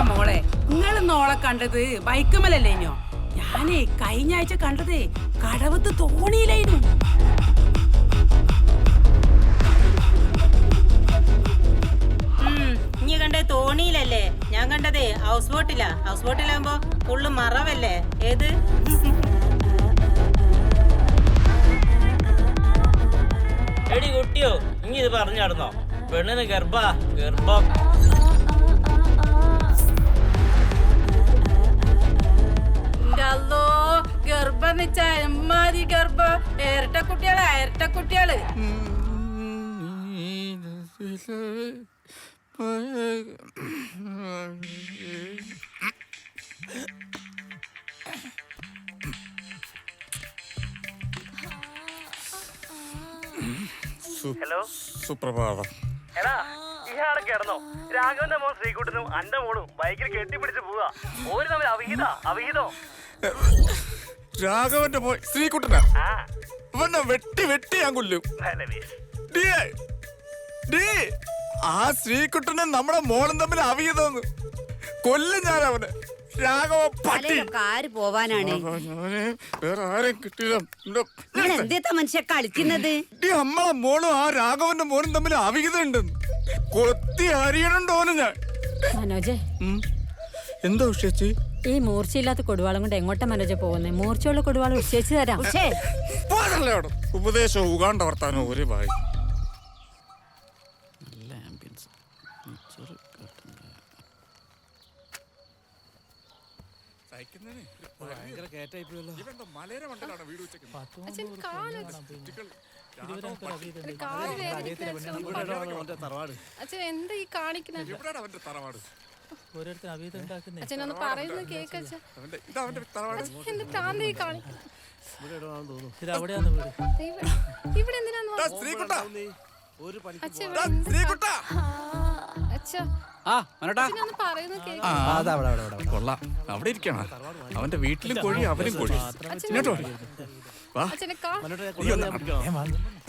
എന്റെ മോളെ. നിങ്ങൾ നോളെ കണ്ടത് ബൈക്കുമലല്ലേനോ ഞാനേ കഴിഞ്ഞ ആഴ്ച കണ്ടത് കടവത്ത് തോണിയിലായിരുന്നു. നീ കണ്ടേ തോണിയിലല്ലേ? ഞാൻ കണ്ടതേ ഹൗസ് ബോട്ടിലാ ഹൗസ് ബോട്ടിലാകുമ്പോ ഫുള്ള് മറവല്ലേ? ഏത്? എടി കുട്ടിയോ ഇനി ഇത് പറഞ്ഞു നടന്നോ. പെണ്ണിന് ഗർഭ ഗർഭം. അല്ലോ ഗർഭം വെച്ചാ എമ്മാതി ഗർഭം. ഇരട്ട കുട്ടികളാ ഇരട്ട കുട്ടികൾ. ഹലോ? സുപ്രഭാതം. എടാ ഇയാളെ കിടന്നോ. രാഘവന്റെ മോൻ ശ്രീകുട്ടനും അന്റെ മോളും ബൈക്കിൽ കെട്ടിപ്പിടിച്ച് പോവാ. ഓര് തമ്മിൽ അവിഹിത? അവിഹിതോ? രാഘവന്റെ പോയി ശ്രീകുട്ടനാ? ഇവനെ വെട്ടി വെട്ടി ഞാൻ കൊല്ലും. ഡീ. ഡിയേ, ഡി, ആ ശ്രീകുട്ടനെ നമ്മുടെ മോളും തമ്മിൽ അവിയതെന്ന് കൊല്ലും ഞാൻ അവനെ. രാഘവ പട്ടി. ആര് പോവാനാണ്? വേറെ ആരെയും കിട്ടിയില്ല എന്റെ- നിങ്ങൾ എന്തേത്ത മനുഷ്യ കളിക്കുന്നത്? ഡി, നമ്മളെ മോളും ആ രാഘവന്റെ മോനും തമ്മിൽ അവിഹിതമുണ്ടെന്ന്. കൊത്തി അരിയണുണ്ടോന്ന് ഞാൻ. മനോജെ. എന്താ ഉഷേച്ചി? ഈ മൂർച്ചയില്ലാത്ത കൊടുവാളം കൊണ്ട് എങ്ങോട്ടാ മനോജ പോകുന്നത് മൂർച്ചയുള്ള കൊടുവാളം ഉച്ചേച്ച് തരാം. ഉപദേശം ഉഗാണ്ട വർത്താനോ ഒരു അച്ഛൻ എന്താ ഈ കാണിക്കുന്നത് അവന്റെ പറയുന്നത് കേക്ക് അച്ഛൻ തറവാട് പ്രാന്ത ഇവിടെ എന്തിനാന്ന് അച്ഛൻ ഇവിടെ എന്ത്? അച്ഛാ. ആ മനോട്ടാ. അച്ഛനൊന്ന് പറയുന്നത് കേക്ക്. ആ, അതാ അവിടെ അവിടെ അവിടെ കൊള്ളാം. അവിടെ ഇരിക്കണ? അവന്റെ വീട്ടിലും കോഴി അവരും കോഴി. ഇങ്ങോട്ടോ വാ. അച്ഛനെ കാ. നീ ഒന്ന്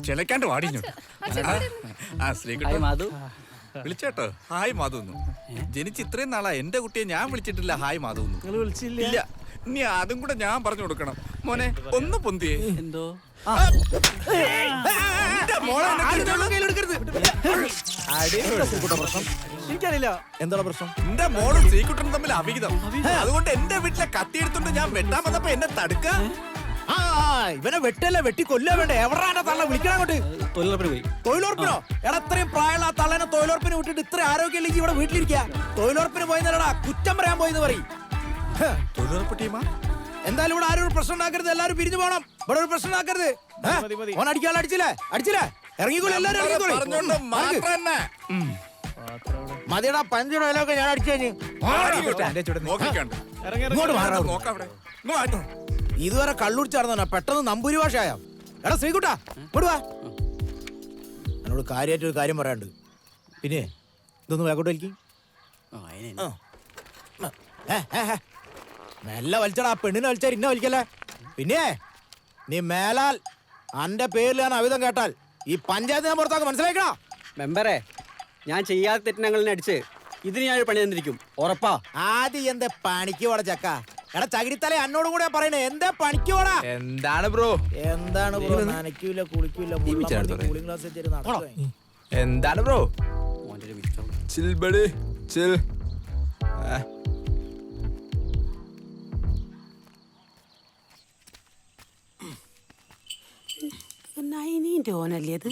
ചിലക്കാണ്ട് വാടി ഇങ്ങോട്ട്. അച്ഛൻ ഇവിടെ നിന്ന് ആ ശ്രീകുട്ട. മാധു. വിളിച്ചേട്ടോ. ഹായ് മാധു എന്ന്. ജനിച്ച് ഇത്രയും നാളാ എന്റെ കുട്ടിയെ ഞാൻ വിളിച്ചിട്ടില്ല. ഹായ് മാധു എന്ന്. ഇല്ല. ഇനി അതും കൂടെ ഞാൻ പറഞ്ഞു കൊടുക്കണം. മോനെ ഒന്ന് പൊന്തിയേ. എന്തോ? എന്റെ മോളെ എന്നെ എനിക്കറിയില്ല. എന്താണ് പ്രശ്നം? എന്റെ മോളും ശ്രീകുട്ടനും തമ്മിൽ അഭിഹിതം അതുകൊണ്ട് എന്റെ വീട്ടിലെ കത്തിയെടുത്തോണ്ട് ഞാൻ വെട്ടാൻ വന്നപ്പോ എന്നെ തടുക്ക. ആ ഇവനെ വെട്ടല്ല വെട്ടി കൊല്ലാ വേണ്ട എവിടാ തള്ള വിളിക്കണം അങ്ങോട്ട് തൊഴിലുറപ്പിന് പോയി തൊഴിലുറപ്പിനോ എടാ ഇത്രയും പ്രായമുള്ള ആ തള്ളനെ തൊഴിലുറപ്പിന് വിട്ടിട്ട് ഇത്ര ആരോഗ്യമില്ലെങ്കിൽ ഇവിടെ വീട്ടിലിരിക്കുക തൊഴിലുറപ്പിന് പോയെന്നല്ലടാ കുറ്റം പറയാൻ പോയെന്ന് പറയും തൊഴിലുറപ്പ് ടീമാ എന്തായാലും ഇവിടെ ആരും ഒരു പ്രശ്നം ഉണ്ടാക്കരുത് എല്ലാരും പിരിഞ്ഞു പോണം ഇവിടെ ഒരു പ്രശ്നം ഉണ്ടാക്കരുത്? ഓൻ അടിക്കാതെ അടിച്ചില്ലേ അടിച്ചില്ലേ ഇറങ്ങിക്കോളൂ എല്ലാരും ഇറങ്ങിക്കോളൂ. മതിയടാ പഞ്ച് ഡയലോഗ് ഞാൻ അടിച്ചു കഴിഞ്ഞു ഇങ്ങോട്ട് മാറാ ഇതുവരെ കള്ളുടിച്ചാർന്നോ പെട്ടെന്ന് നമ്പൂരി ഭാഷയായോ? എടാ ശ്രീകുട്ടാ വിടുവാ എന്നോട് കാര്യമായിട്ട് ഒരു കാര്യം പറയാണ്ട് പിന്നെ ഇതൊന്ന് വേഗോട്ട് വലിക്കും. മെല്ലെ വലിച്ചടാ ആ പെണ്ണിനെ വലിച്ചാൽ ഇന്നെ വലിക്കല്ലേ? പിന്നെ നീ മേലാൽ അന്റെ പേരിൽ ഞാൻ അവിധം കേട്ടാൽ ഈ പഞ്ചായത്ത് ഞാൻ പുറത്താക്കും. മനസ്സിലാക്കണോ മെമ്പറെ ഞാൻ ചെയ്യാത്ത തെറ്റിനങ്ങളിനെ അടിച്ച് ഇതിന് ഞാൻ ഒരു പണി തന്നിരിക്കും. ഉറപ്പാ. ആദ്യം എന്താ പണിക്ക് പോടാ ചക്ക? എടാ ചകിരിത്തല എന്നോടും കൂടെ പറയണേ. എന്താ പണിക്ക് പോടാ എന്താണ് ബ്രോ? എന്താണ് ബ്രോ? നനയ്ക്കൂല കുളിക്കൂല കൂളിംഗ് ഗ്ലാസ് വെച്ചിട്ട്. എന്താണ് ബ്രോ? ചിൽ ബഡി ചിൽ. നൈനീന്റെ ഓനല്ലേ അത്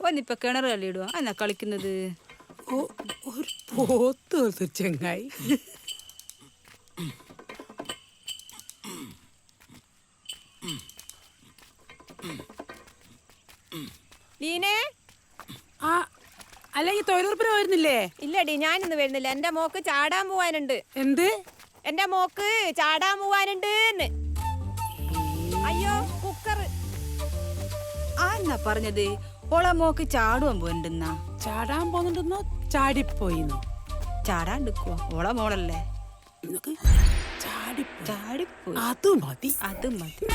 ഓനിപ്പൊ കിണർ കളിയിടുവാ എന്നാ കളിക്കുന്നത്? ഒരു പോത്ത് പോലത്തെ ചെങ്ങായി. ലീനേ ആ അല്ല ഈ തൊഴിലുറപ്പിന് വരുന്നില്ലേ ഇല്ലടി ഞാനിന്ന് വരുന്നില്ല. എന്റെ മോക്ക് ചാടാൻ പോവാനുണ്ട്. എന്ത്? എന്റെ മോക്ക് ചാടാൻ പോവാനുണ്ട് അയ്യോ കുക്കർ ആ എന്നാ പറഞ്ഞത്? ഓളെ മോക്ക് ചാടുവാൻ പോണ്ടെന്നാ ചാടാൻ പോകുന്നുണ്ടെന്നോ ചാടിപ്പോയിന്നോ. ചാടാണ്ടിക്കുവോ ഓളെ മോളല്ലേ? ചാടിപ്പോയി. അത് മതി. അത് മതി.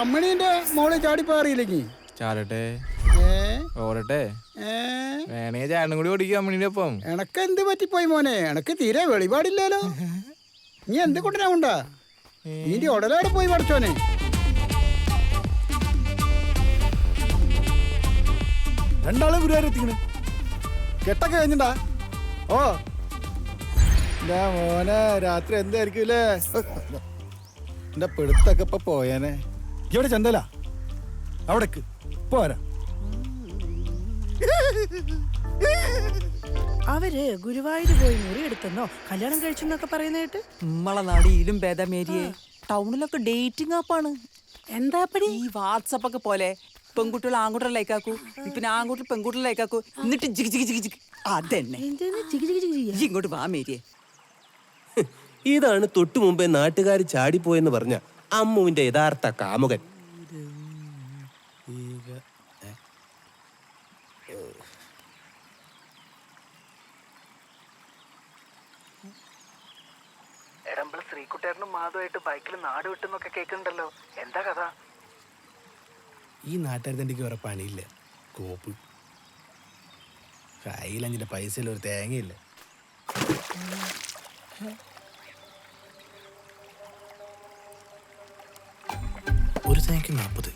അമ്മണീന്റെ മോളെ ചാടിപ്പോറിയില്ലെങ്കിൽ ചാടട്ടെ. ഓടട്ടെ. വേണേ ചാടനും കൂടി ഓടിക്കും അമ്മണിന്റെ ഒപ്പം എനക്ക് എന്ത് പറ്റിപ്പോയി മോനെ? എനക്ക് തീരെ വെളിപാടില്ലല്ലോ. നീ എന്ത് കൊണ്ടിനാ കൊണ്ടാ നീന്റെ ഉടലോടെ പോയി പഠിച്ചോനെ. രണ്ടാളും ഗുരുവായൂരെത്തിക്കണ് കെട്ടൊക്കെ കഴിഞ്ഞിണ്ടാ? ഓ. മോനെ രാത്രി എന്തായിരിക്കൂലേ എന്റെ പിടുത്തൊക്കെ ഇപ്പൊ പോയേനെ. ഇവിടെ ചന്തല. അവിടേക്ക്. പോരാ. അവർ ഗുരുവായൂർ പോയി മുറി എടുത്തെന്നോ? കല്യാണം കഴിച്ചെന്നൊക്കെ പറയുന്നേട്ട് നമ്മളെ നാടിയിലും ഭേദമേരിയെ. ടൗണിലൊക്കെ ഡേറ്റിംഗ് ആപ്പാണ്. എന്താ പടി ഈ വാട്സപ്പ് ഒക്കെ പോലെ പെൺകുട്ടികൾ ആൺകുട്ടികളെ ലൈക്കാക്കൂ പിന്നെ ആൺകുട്ടികൾ പെൺകുട്ടികളെ ലൈക്കാക്കൂ എന്നിട്ട് ജിഗ് ജിഗ് ജിഗ് ജിഗ്. അതന്നെ. ഇങ്ങോട്ട് വാ മേരിയെ. ഇതാണ് തൊട്ടു മുമ്പേ നാട്ടുകാർ ചാടിപ്പോയെന്ന് പറഞ്ഞ അമ്മുവിന്റെ യഥാർത്ഥ കാമുകൻ. ശ്രീകുട്ടേട്ടനും മാധുവായിട്ട് ബൈക്കിൽ നാട് വിട്ടെന്നൊക്കെ കേൾക്കുന്നുണ്ടല്ലോ എന്താ കഥ? ഈ നാട്ടുകാരത്തിന്റെ വേറെ പണിയില്ല? കോപ്പ്. കയ്യിലഞ്ചിന്റെ പൈസയിൽ ഒരു തേങ്ങയില്ല. ഒരു തേങ്ങയ്ക്ക് നാൽപ്പത്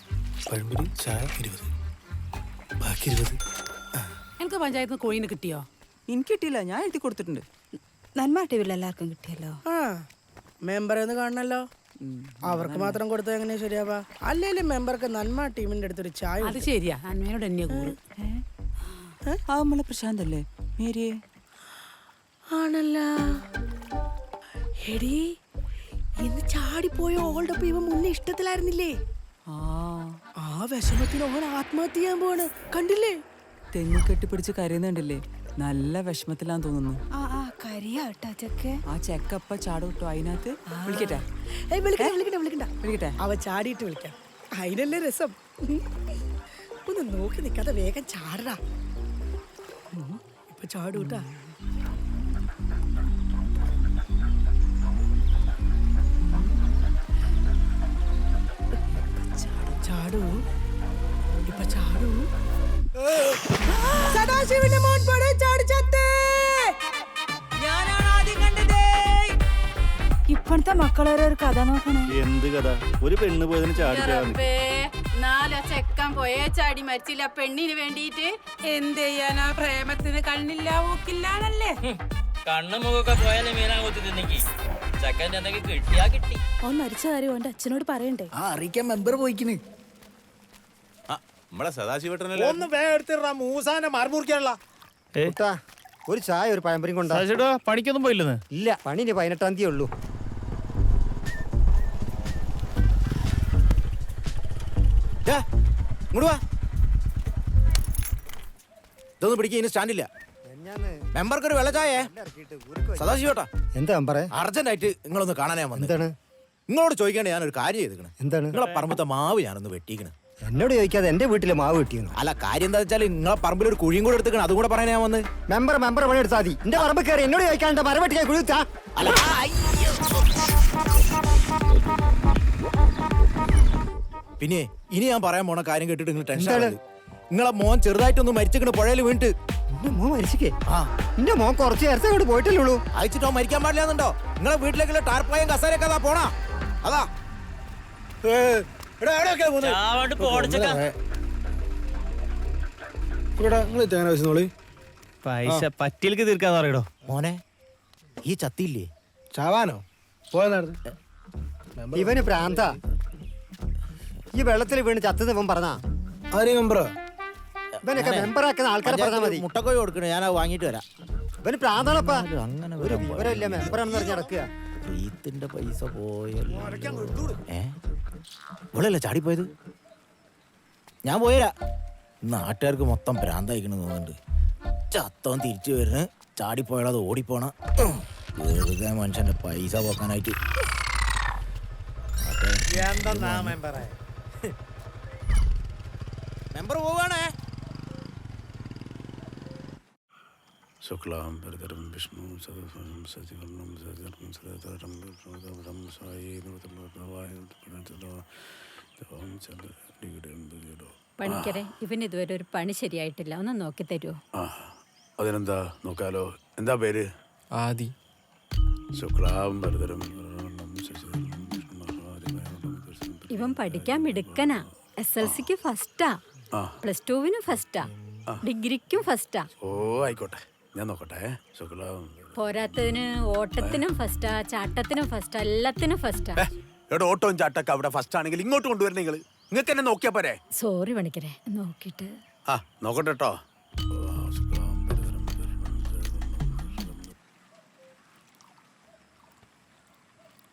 പഴംപൊരി ചായ ഇരുപത്. ബാക്കി ഇരുപത്. എനിക്ക് പഞ്ചായത്ത് കോഴിന് കോയിന് കിട്ടിയോ? എനിക്ക് കിട്ടിയില്ല ഞാൻ എഴുതി കൊടുത്തിട്ടുണ്ട്. നന്മ ടിവിയിൽ എല്ലാവർക്കും കിട്ടിയല്ലോ. ആ. മെമ്പറെ ഒന്ന് കാണണല്ലോ. അവർക്ക് മാത്രം കൊടുത്തത് എങ്ങനെയാ ശരിയാവാ? അല്ലെങ്കിലും മെമ്പർക്ക് നന്മ ടീമിന്റെ അടുത്തൊരു ചായ അത് ശരിയാ നന്മയോട് എന്നെ കൂടും ആ നമ്മളെ പ്രശാന്ത് അല്ലേ മേരിയെ? ആണല്ലോ. എടി ഇന്ന് ചാടിപ്പോയ ഓളുടെ ഇവ മുന്നേ ഇഷ്ടത്തിലായിരുന്നില്ലേ? ആ. ആ വിഷമത്തിന് ഓൻ ആത്മഹത്യ ചെയ്യാൻ പോവാണ്. കണ്ടില്ലേ? തെങ്ങ് കെട്ടിപ്പിടിച്ച് കരയുന്നുണ്ടല്ലേ? നല്ല വിഷമത്തിലാന്ന് തോന്നുന്നു. ആ ചെക്കപ്പ അതിനകത്ത് വിളിക്കട്ടെ? വിളിക്കട്ടെ? അവ ചാടിയിട്ട് വിളിക്കാം. അതിനല്ലേ രസം. ഒന്ന് നോക്കി നിൽക്കാതെ വേഗം ചാടടാ. ഇപ്പൊ ചാടൂട്ടാ ചാടൂ. ഇപ്പൊ ചാടൂ. സദാശിവന്റെ മോൻ പടേ ചാടി ചത്തേ. ഞാനാണ് ആദ്യം കണ്ടത്. ഇപ്പോഴത്തെ മക്കളൊരു ഒരു കഥ നോക്കണേ. എന്ത് കഥ? ഒരു പെണ്ണ് പോയതിന് ചാടി നാല ചെക്കൻ പോയേ ചാടി മരിച്ചില്ല. പെണ്ണിന് വേണ്ടിയിട്ട് എന്ത് ചെയ്യാനാ? പ്രേമത്തിന് കണ്ണില്ല ഊക്കില്ലാന്നല്ലേ? കണ്ണും മുഖമൊക്കെ പോയാലേ മീനാ കൊത്തി തിന്നിക്ക്. ചെക്കന്റെ എന്തെങ്കിലും കിട്ടിയാ കിട്ടി. ഓൻ മരിച്ച കാര്യം ഓന്റെ അച്ഛനോട് പറയണ്ടേ? ആ അറിയിക്കാൻ മെമ്പർ പോയിക്കിന്. നമ്മളെ സദാശിവട്ടനല്ലേ? ഒന്ന് വേറെ എടുത്തിടാ മൂസാനെ മറുമുറിക്കാനുള്ള ഒരു ചായ ഒരു പഴംപൊരി കൊണ്ടാ? പണിക്കൊന്നും പോയില്ലെന്ന്. ഇല്ല പണി ഇനി പതിനെട്ടാം തീയതി ഉള്ളൂ. ദാ, ഇങ്ങോട്ട് വാ. ഇതൊന്നും പിടിക്കുക ഇനി സ്റ്റാൻഡില്ല. മെമ്പർക്ക് ഒരു വെള്ളച്ചായേ സദാശിവട്ടാ. എന്താ പറ അർജന്റ് ആയിട്ട് നിങ്ങളൊന്ന് കാണാനാ വന്നത് എന്താണ്? നിങ്ങളോട് ഞാൻ ഒരു കാര്യം ചെയ്തിക്കണ്. എന്താണ്? നിങ്ങളെ പറമ്പത്തെ മാവ് ഞാനൊന്ന് വെട്ടിക്കണ് എന്നോട് ചോദിക്കാതെ എന്റെ വീട്ടിലെ മാവ് കിട്ടിയെന്നു? അല്ല കാര്യം എന്താ വെച്ചാൽ നിങ്ങളെ പറമ്പിൽ ഒരു കുഴിയും കൂടെ എടുത്തു അതും കൂടെ പറയാൻ ഞാൻ വന്ന്. മെമ്പർ മെമ്പർ പണി എടുത്താൽ മതി. എന്റെ പറമ്പ് കയറി എന്നോട് ചോദിക്കാണ്ട് മരവെട്ടിക്കാൻ കുഴിച്ചാ. അല്ല പിന്നെ ഇനി ഞാൻ പറയാൻ പോണ കാര്യം കേട്ടിട്ട് നിങ്ങൾ ടെൻഷൻ എന്താണ്? നിങ്ങളെ മോൻ ചെറുതായിട്ടൊന്ന് മരിച്ചിട്ട് പുഴയിൽ വീണിട്ട്. എന്റെ മോൻ മരിച്ചിക്കേ ആ. എന്റെ മോൻ കുറച്ച് നേരത്തെ അങ്ങോട്ട് പോയിട്ടില്ലുള്ളൂ അയച്ചിട്ടോ മരിക്കാൻ പാടില്ലാന്നുണ്ടോ? നിങ്ങളെ വീട്ടിലേക്കുള്ള ടാർപ്പായും കസാരൊക്കെ അതാ പോണാ. അതാ. ഏ? ചാവാണ്ട് പോടിച്ചക്ക ഇവിടെ നിങ്ങൾ തേങ്ങ വെച്ചോളി. പൈസ പറ്റിയിലേക്ക് തീർക്കാന്ന് പറയടോ. മോനെ ഈ ചത്തിയില്ലേ? ചാവാനോ? പോയ നേരത്തെ. ഇവന് പ്രാന്ത. ഈ വെള്ളത്തിൽ വീണ് ചത്തത് ഇവൻ പറഞ്ഞാ. ആരെയും മെമ്പറോ? ഇവനൊക്കെ മെമ്പറാക്കുന്ന ആൾക്കാരെ പറഞ്ഞാൽ മതി. മുട്ടക്കോഴി കൊടുക്കണു? ഞാൻ വാങ്ങിട്ട് വരാം. ഇവന് പ്രാന്താണപ്പാ അങ്ങനെ ഒരു വിവരമില്ല മെമ്പറാണെന്ന് പറഞ്ഞ് നടക്കുക. പൈസ പോയല്ലോ. ഏ? ഇവളല്ലേ ചാടിപ്പോയത്? ഞാൻ പോയരാ. നാട്ടുകാർക്ക് മൊത്തം ഭ്രാന്തായിക്കണെന്ന് തോന്നുന്നുണ്ട്. ചത്തവൻ തിരിച്ചു വരുന്ന ചാടിപ്പോയാലത് ഓടിപ്പോണ. വെറുതെ മനുഷ്യന്റെ പൈസ പോക്കാനായിട്ട്. മെമ്പർ പോവാണേ. ശുക്ലാം ഭരതരം വിഷ്ണു സദസ്വരം സജിവർണം സജർണം സദതരം സായി പണിക്കരെ ഇവൻ ഇതുവരെ ഒരു പണി ശരിയായിട്ടില്ല. ഒന്ന് നോക്കി തരുമോ ആ അതിനെന്താ നോക്കാലോ? എന്താ പേര്? ആദി. ശുക്ലാം ഭരതരം ഇവൻ പഠിക്കാൻ മിടുക്കനാ. എസ് എൽ സിക്ക് ഫസ്റ്റാ ആ. പ്ലസ് ടുവിന് ഫസ്റ്റാ ഡിഗ്രിക്കും ഫസ്റ്റാ ഓ ആയിക്കോട്ടെ. ഞാൻ നോക്കട്ടെ ശുക്ലാം പോരാത്തതിന് ഓട്ടത്തിനും ഫസ്റ്റാ ചാട്ടത്തിനും ഫസ്റ്റ് എല്ലാത്തിനും ഫസ്റ്റാ എവിടെ ഓട്ടവും ചാട്ടൊക്കെ അവിടെ ഫസ്റ്റ് ആണെങ്കിൽ ഇങ്ങോട്ട് കൊണ്ടുവരണ നിങ്ങൾ നിങ്ങൾക്ക് എന്നെ നോക്കിയാ പോരെ? സോറി പണിക്കരെ നോക്കിട്ട് ആ നോക്കട്ടെ കേട്ടോ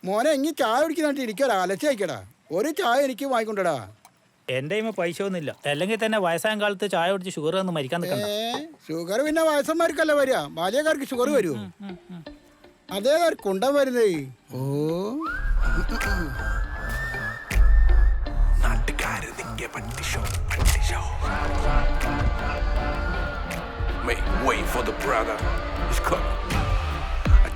മോനെ ഇനി ചായ കുടിക്കുന്നിട്ട് ഇരിക്കടാ അലച്ചയക്കടാ ഒരു ചായ എനിക്ക് വാങ്ങിക്കൊണ്ടടാ എന്റെ കയ്യിൽ പൈസ ഒന്നുമില്ല അല്ലെങ്കിൽ തന്നെ വയസ്സായ കാലത്ത് ചായ കുടിച്ച് ഷുഗർ വന്ന് മരിക്കാൻ നിൽക്കണ്ട. ഷുഗർ പിന്നെ വയസ്സന്മാർക്കല്ല വരിക. ബാല്യക്കാർക്ക് ഷുഗർ വരൂ അതേ കൊണ്ട വരുന്നേ. ഓ. Wait, wait for the brother. He's coming.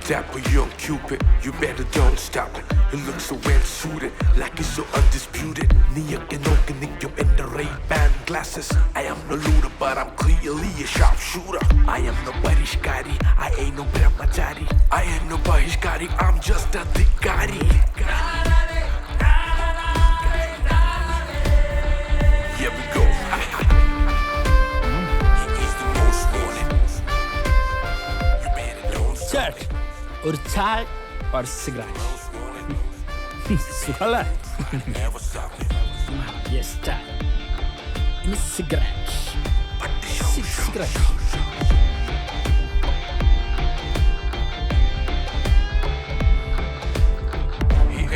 Dapper young Cupid, you better don't stop it. He looks so well suited, like he's so undisputed. Niyakinokinikum in the Ray-Ban glasses. I am no looter, but I'm clearly a sharpshooter. I am no Barishkari, I ain't no Brahmachari. I ain't no Barishkari, I'm just a Dikari. ஒரு சாய் ஒரு cigarette sugarless chai in cigarette cigarette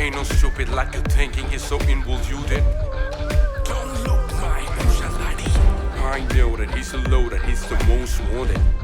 Ain't no stupid like you thinking he's so involuted. Don't look my emotion, I know that he's a loaded, he's the most wanted.